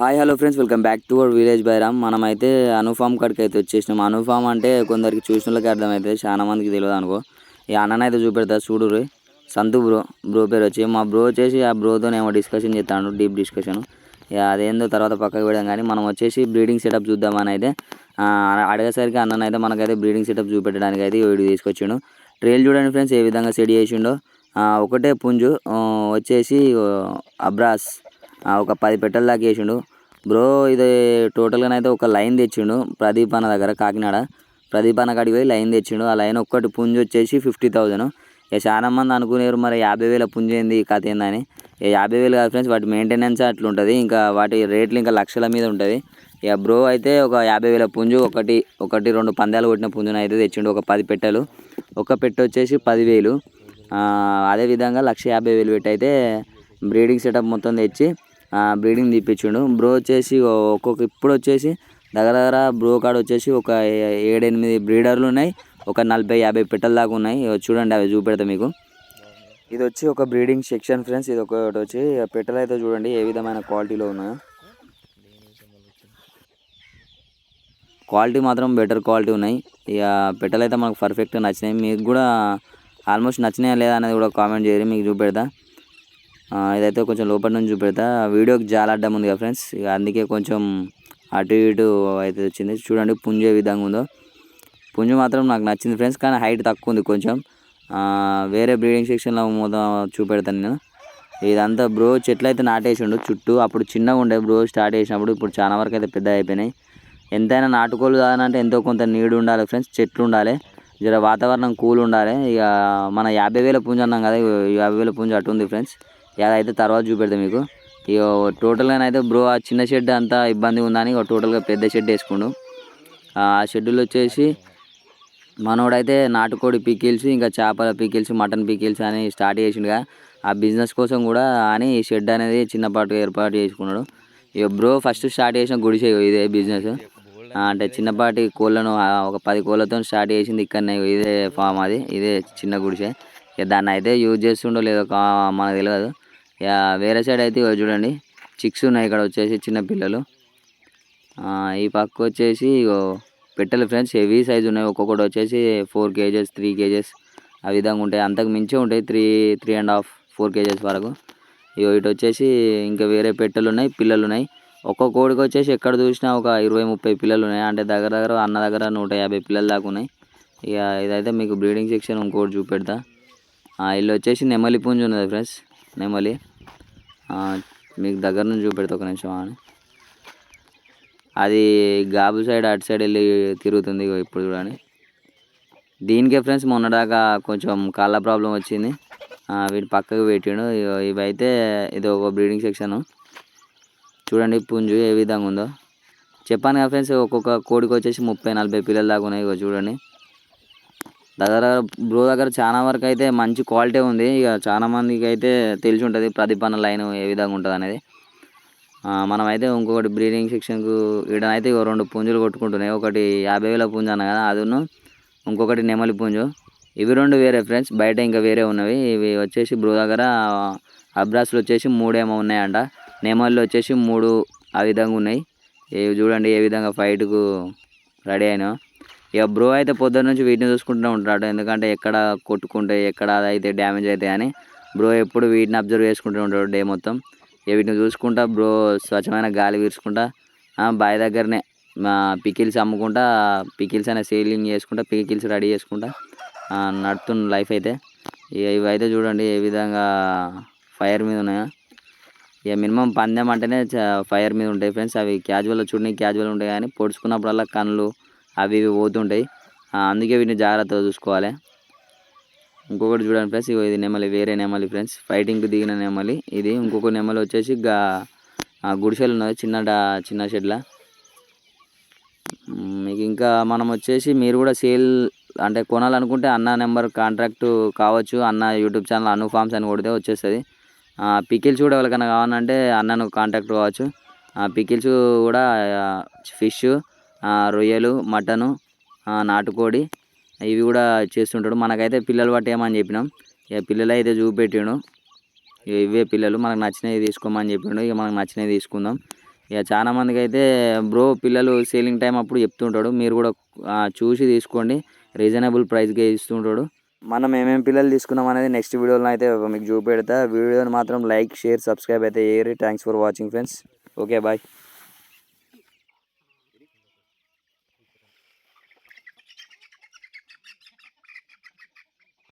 Hi hello friends. Welcome back to our village Bairam. మనమైతే అనుఫామ్ కాడికి అయితే వచ్చేసినాం. అనుఫామ్ అంటే కొందరికి చూసిన వాళ్ళకి అర్థమవుతుంది చాలా మందికి తెలియదు అనుకో. ఈ అన్ననైతే అయితే చూపెడతా చూడు రే. సంతు బ్రో బ్రో పేరు వచ్చి మా బ్రో వచ్చేసి ఆ బ్రోతో ఏమో డిస్కషన్ చేస్తాడు డీప్ డిస్కషన్ ఇక అదేందో తర్వాత పక్కకు పెడదాం. కానీ మనం వచ్చేసి బ్రీడింగ్ సెటప్ చూద్దామని అయితే అడిగేసరికి అన్ననైతే అయితే మనకైతే బ్రీడింగ్ సెటప్ చూపెట్టడానికి అయితే వీడియో తీసుకొచ్చిండు. ట్రైల్ చూడండి ఫ్రెండ్స్ ఏ విధంగా సెట్ చేసిండో. ఒకటే పుంజు వచ్చేసి అబ్రాస్ ఒక పది పెట్టెల దాకా వేసిండు. బ్రో ఇది టోటల్గా అయితే ఒక లైన్ తెచ్చిండు. ప్రదీప్ అన్న దగ్గర కాకినాడ. ప్రదీప్ అన్న కాడికి పోయి లైన్ తెచ్చిండు. ఆ లైన్ ఒక్కటి పుంజు వచ్చేసి ఫిఫ్టీ థౌజండ్. ఇక చాలా మంది అనుకునేరు మరి యాభై వేల పుంజు ఏంది కథ ఏందని. ఇక యాభై వేలు కాదు ఫ్రెండ్స్ వాటి మెయింటెనెన్స్ అట్లుంటుంది ఇంకా వాటి రేట్లు ఇంకా లక్షల మీద ఉంటుంది. ఇక బ్రో అయితే ఒక యాభై వేల పుంజు ఒకటి ఒకటి రెండు పందాలు కొట్టిన పుంజును అయితే తెచ్చిండు. ఒక పది పెట్టెలు. ఒక పెట్ట వచ్చేసి పదివేలు అదేవిధంగా లక్ష యాభై వేలు పెట్టి అయితే బ్రీడింగ్ సెటప్ మొత్తం తెచ్చి బ్రీడింగ్ తీపిచ్చిండు. బ్రో వచ్చేసి ఒక్కొక్క ఇప్పుడు వచ్చేసి దగ్గర దగ్గర బ్రో కాడ వచ్చేసి ఒక ఏడెనిమిది బ్రీడర్లు ఉన్నాయి. ఒక నలభై యాభై పెట్టెల దాకా ఉన్నాయి. చూడండి అవి చూపెడతా మీకు. ఇది వచ్చి ఒక బ్రీడింగ్ సెక్షన్ ఫ్రెండ్స్. ఇది ఒకటి వచ్చి పెట్టెలు అయితే చూడండి ఏ విధమైన క్వాలిటీలో ఉన్నాయో. క్వాలిటీ మాత్రం బెటర్ క్వాలిటీ ఉన్నాయి. ఇక పెట్టలు అయితే మనకు పర్ఫెక్ట్గా నచ్చినాయి. మీకు కూడా ఆల్మోస్ట్ నచ్చినాయా లేదా అనేది కూడా కామెంట్ చేయరు. మీకు చూపెడతా. ఇదైతే కొంచెం లోపల నుంచి చూపెడతా. వీడియోకి చాలా అడ్డం ఉంది కదా ఫ్రెండ్స్? ఇక అందుకే కొంచెం అటు ఇటు అయితే వచ్చింది. చూడండి పుంజే ఏ విధంగా ఉందో. పుంజు మాత్రం నాకు నచ్చింది ఫ్రెండ్స్ కానీ హైట్ తక్కువ ఉంది కొంచెం. వేరే బ్రీడింగ్ సెక్షన్లో మొత్తం చూపెడతాను నేను. ఇదంతా బ్రో చెట్లు అయితే నాటేసిండు చుట్టూ. అప్పుడు చిన్నగా ఉండే బ్రో స్టార్ట్ చేసినప్పుడు ఇప్పుడు చాలా వరకు అయితే పెద్ద అయిపోయినాయి. ఎంతైనా నాటుకోళ్ళు కాదనంటే ఎంతో కొంత నీడు ఉండాలి ఫ్రెండ్స్ చెట్లు ఉండాలి. జర వాతావరణం కూల్ ఉండాలి. ఇక మన యాభై వేల పుంజు అన్నాం కదా యాభై వేల పుంజు అటు ఉంది ఫ్రెండ్స్. ఇక తర్వాత చూపెడతా మీకు. ఇక టోటల్గా అయితే బ్రో ఆ చిన్న షెడ్ అంతా ఇబ్బంది ఉందని ఒక టోటల్గా పెద్ద షెడ్ వేసుకుండు. ఆ షెడ్యూల్ వచ్చేసి మనోడైతే నాటుకోడి పికిల్స్ ఇంకా చేపల పికిల్స్ మటన్ పికిల్స్ అని స్టార్ట్ చేసిండుగా. ఆ బిజినెస్ కోసం కూడా అని ఈ షెడ్ అనేది చిన్నపాటు ఏర్పాటు చేసుకున్నాడు. ఇక బ్రో ఫస్ట్ స్టార్ట్ చేసిన గుడిసె ఇగో ఇదే బిజినెస్. అంటే చిన్నపాటి కోళ్ళను ఒక పది కోళ్ళతో స్టార్ట్ చేసింది ఇక్కడనే ఇదే ఫామ్ అది ఇదే చిన్న గుడిసె. ఇక దాన్ని అయితే యూజ్ చేస్తుండో లేదో మనకు తెలియదు వేరే సైడ్ అయితే చూడండి. చిక్స్ ఉన్నాయి ఇక్కడ వచ్చేసి చిన్న పిల్లలు. ఈ పక్క వచ్చేసి ఇగో పెట్టెలు ఫ్రెండ్స్ హెవీ సైజ్ ఉన్నాయి. ఒక్కొక్కటి వచ్చేసి ఫోర్ కేజెస్ త్రీ కేజెస్ ఆ విధంగా ఉంటాయి. అంతకు మించి ఉంటాయి three three and half four kgs వరకు. ఇగో ఇటు వచ్చేసి ఇంకా వేరే పెట్టెలు ఉన్నాయి పిల్లలు ఉన్నాయి. ఒక్కొక్క కోడికి వచ్చేసి ఎక్కడ చూసినా ఒక ఇరవై ముప్పై పిల్లలు ఉన్నాయి. అంటే దగ్గర దగ్గర అన్న దగ్గర నూట యాభై పిల్లలు దాకా ఉన్నాయి. ఇక ఇదైతే మీకు బ్రీడింగ్ సెక్షన్ ఇంకోటి చూపెడతా. వీళ్ళు ఇల్లు వచ్చేసి నెమలి పుంజు ఉన్నది ఫ్రెండ్స్ నెమలి. మీకు దగ్గర నుంచి చూపెడతా ఒక నిమిషం అని అది గాబు సైడ్ అటు సైడ్ వెళ్ళి తిరుగుతుంది ఇగో ఇప్పుడు చూడండి. దీనికే ఫ్రెండ్స్ మొన్నదాకా కొంచెం కాళ్ళ ప్రాబ్లం వచ్చింది. వీటి పక్కకు పెట్టిండు. ఇగో ఇవైతే ఇది ఒక బ్రీడింగ్ సెక్షన్. చూడండి పుంజు ఏ విధంగా ఉందో. చెప్పాను కదా ఫ్రెండ్స్ ఒక్కొక్క కోడికి వచ్చేసి ముప్పై నలభై పిల్లల దాకా ఉన్నాయి ఇగో చూడండి. దగ్గర బ్రో దగ్గర చాలా వరకు అయితే మంచి క్వాలిటీ ఉంది. ఇక చాలా మందికి అయితే తెలిసి ఉంటుంది ప్రతిపన్న లైన్ ఏ విధంగా ఉంటుంది అనేది. మనమైతే ఇంకొకటి బ్రీడింగ్ సెక్షన్కు ఈడనైతే ఇక రెండు పుంజులు కొట్టుకుంటున్నాయి. ఒకటి యాభై వేల పుంజు అన్న కదా అదును ఇంకొకటి నెమలి పుంజు. ఇవి రెండు వేరే ఫ్రెండ్స్ బయట ఇంకా వేరే ఉన్నవి. ఇవి వచ్చేసి బ్రో దగ్గర అబ్రాస్లు వచ్చేసి మూడేమో ఉన్నాయంట. నెమళ్ళు వచ్చేసి మూడు ఆ విధంగా ఉన్నాయి. ఇవి చూడండి ఏ విధంగా ఫైట్కు రెడీ అయినా ఇక బ్రో అయితే పొద్దున్న నుంచి వీటిని చూసుకుంటూనే ఉంటాడు. ఎందుకంటే ఎక్కడ కొట్టుకుంటే ఎక్కడ అయితే డ్యామేజ్ అవుతాయి అని బ్రో ఎప్పుడు వీటిని అబ్జర్వ్ చేసుకుంటూ ఉంటాడు డే మొత్తం. ఇక వీటిని చూసుకుంటా బ్రో స్వచ్ఛమైన గాలి పీర్చుకుంటా బావి దగ్గరనే మా పికిల్స్ అమ్ముకుంటా పికిల్స్ అనే సేలింగ్ చేసుకుంటా పికిల్స్ రెడీ చేసుకుంటా నడుతున్న లైఫ్ అయితే. ఇక ఇవైతే చూడండి ఏ విధంగా ఫైర్ మీద ఉన్నాయో. ఇక మినిమం పందెం అంటేనే ఫైర్ మీద ఉంటాయి ఫ్రెండ్స్. అవి క్యాజువల్ చూడని క్యాజువల్ ఉంటాయి కానీ పొడుచుకున్నప్పుడల్లా కళ్ళు అవి ఇవి పోతుంటాయి. అందుకే వీటిని జాగ్రత్తగా చూసుకోవాలి. ఇంకొకటి చూడండి ఫ్రెండ్స్ ఇగో ఇది నెమలి వేరే నెమలి ఫ్రెండ్స్. ఫైటింగ్కి దిగిన నెమలి ఇది. ఇంకొక నెమలి వచ్చేసి గా గుడిసెలు ఉన్నది చిన్న చిన్న షెడ్ల. మీకు ఇంకా మనం వచ్చేసి మీరు కూడా సేల్ అంటే కొనాలనుకుంటే అన్న నెంబర్ కాంట్రాక్ట్ కావచ్చు. అన్న యూట్యూబ్ ఛానల్ అను ఫార్మ్స్ అని కొడితే వచ్చేస్తుంది. పికిల్స్ కూడా ఎవరికైనా కావాలంటే అన్నను కాంటాక్ట్ కావచ్చు. పికిల్స్ కూడా ఫిష్ రొయ్యలు మటను నాటుకోడి ఇవి కూడా చేస్తుంటాడు. మనకైతే పిల్లలు పట్టేయమని చెప్పినాం. ఇక పిల్లలు అయితే చూపెట్టిండు. ఇక ఇవే పిల్లలు మనకు నచ్చినవి తీసుకోమని చెప్పిండు. ఇక మనకు నచ్చినవి తీసుకుందాం. ఇక చాలా మందికి అయితే బ్రో పిల్లలు సేలింగ్ టైం అప్పుడు చెప్తుంటాడు. మీరు కూడా చూసి తీసుకోండి. రీజనబుల్ ప్రైస్గా ఇస్తుంటాడు. మనం ఏమేమి పిల్లలు తీసుకున్నాం అనేది నెక్స్ట్ వీడియోలో అయితే మీకు చూపెడతా. వీడియోని మాత్రం లైక్ షేర్ సబ్స్క్రైబ్ అయితే చేయరు thanks for watching friends. Okay bye.